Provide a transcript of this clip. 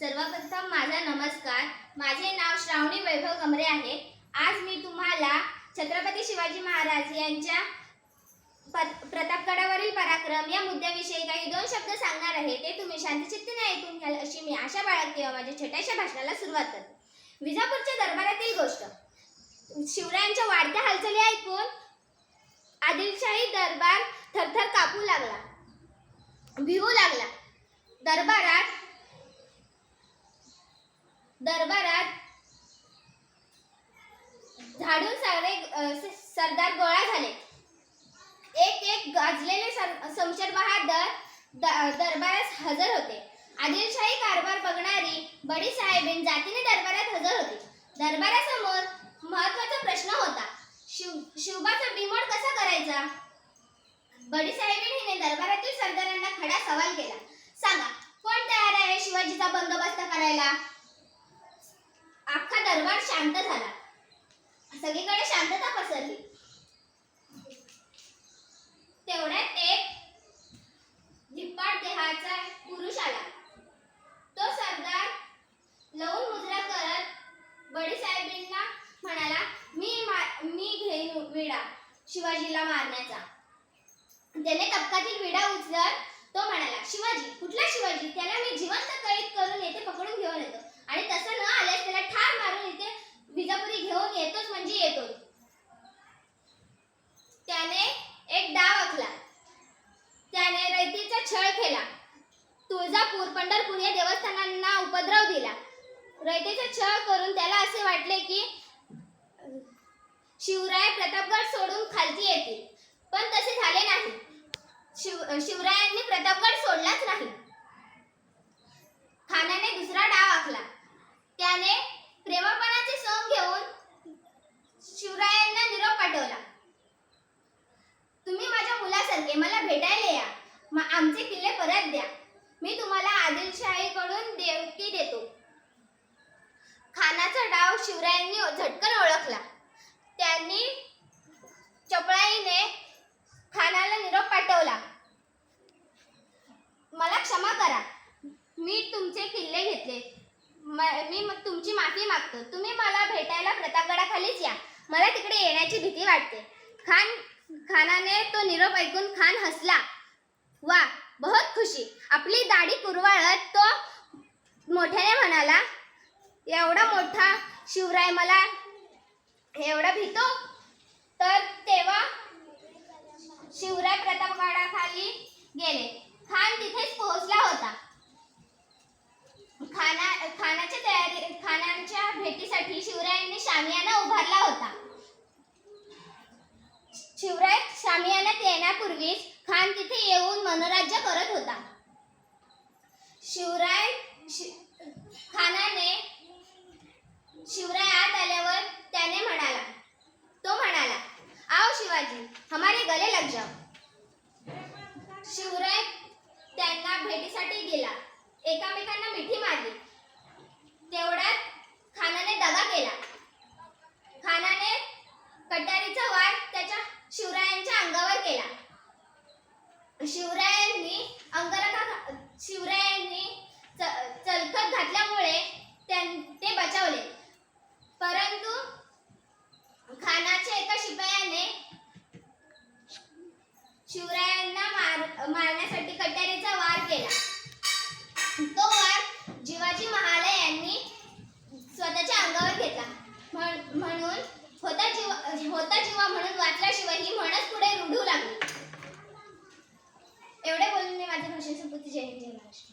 सर्वप्रथम माझा नमस्कार. माझे नाव श्रावणी वैभव कमरे आहे. आज मी तुम्हाला छत्रपती शिवाजी महाराज यांच्या प्रतापगडावरील पराक्रम या मुद्द्याविषयी काही दोन शब्द सांगणार आहे. ते तुम्ही शांतचित्तीने ऐकून घ्याल अशी मी आशा बाळगते माझ्या छोट्याशा भाषणाला सुरुवात करते. विजापूरच्या दरबारातील गोष्ट. शिवरायांच्या वाढत्या हालचाली ऐकून आदिलशाही दरबार थरथर कापू लागला. भिवू लागला. दरबारात दरबारात झाडून सारे सरदार गोळा झाले. एक एक गाजलेले सर- बहादर दरबारात हजर होते. आदिलशाही कारभार बघणारी बडी साहेबीन जातीने दरबारात हजर होती. दरबारासमोर महत्त्वाचा प्रश्न होता. शिव शिवबाचा बिमोड कसा करायचा? बडी साहेबीन हिने दरबारातील सरदारांना खडा सवाल केला. सांगा कोण तयार आहे शिवाजीचा बंदोबस्त करायला? अख्खा शांत झाला. सगळीकडे शांतता पसरली. तेवढ्यात एक झिप्पाट देहाचा पुरुष आला. तो सरदार लवून मुजरा करत बडी साहेबींना म्हणाला मी मी घेईन विडा शिवाजीला मारण्याचा. त्याने कपकातील विडा उचलत तो म्हणाला शिवाजी कुठला शिवाजी? त्याला मी जिवंत कैद करून येथे पकडून घेऊन येतो. आणि तसं न येतोच म्हणजे येतोच. त्याने एक डाव आखला. त्याने रयतीचा छळ केला. तुळजापूर पंढरपूर या देवस्थानांना उपद्रव दिला. रयतेचा छळ करून त्याला असे वाटले की शिवराय प्रतापगड सोडून खालती येतील. पण तसे झाले नाही. शिव शिवरायांनी प्रतापगड सोडलाच नाही खानाने दुसरा डाव आखला त्याने प्रेमापणाचे सोंग घेऊन शिवरायांना निरोप पाठवला तुम्ही माझ्या मुलासारखे मला भेटायला या म- आमचे किल्ले परत द्या मी तुम्हाला आदिलशाहीकडून देवकी देतो खानाचा डाव शिवरायांनी झटकन ओळखला त्यांनी चपळाईने खानाला निरोप पाठवला मला क्षमा करा मी तुमचे किल्ले घेतले मी तुमची माफी मागतो. तुम्ही मला भेटायला प्रतापगडाखालीच या. मला तिकडे येण्याची भीती वाटते. खान खानाने तो निरोप ऐकून खान हसला. वा बहुत खुशी. आपली दाढी कुरवाळत तो मोठ्याने म्हणाला एवढा मोठा शिवराय मला एवढा भीतो? तर तेव्हा शिवराय प्रतापगडाखाली गेले. खान तिथेच पोहोचला होता. खाना खानाच्या तयारी खानांच्या भेटीसाठी शिवरायांनी शामियाना उभारला होता. शिवराय शामियानात येण्यापूर्वीच खान तिथे येऊन मनोराज्य करत होता. शिवराय शि- खानाने शिवराय आत आल्यावर त्याने म्हणाला तो म्हणाला आओ शिवाजी हमारे गले लग जाओ. शिवराय त्यांना भेटीसाठी गेला. एकामेकांना मिठी मारली तेवढ्यात खानाने दगा केला खानाने कटारीचा वार त्याच्या शिवरायांच्या अंगावर केला. शिवरायांनी अंगरखा घा- शिवरायांनी च- चलखत घातल्यामुळे त्यां- ते बचावले परंतु खानाच्या एका शिपायाने शिवरायांना मार मारण्यासाठी कट्यारीचा वार केला तो वार जिवाजी महाले यांनी स्वतःच्या अंगावर घेतला म्हण- म्हणून होता जीवा होता जीवा म्हणून वाचल्याशिवाय ही म्हणच पुढे रुढू लागली. एवढे बोलून मी माझ्या भाषण संपत्ती जय हिंद जय महाराष्ट्र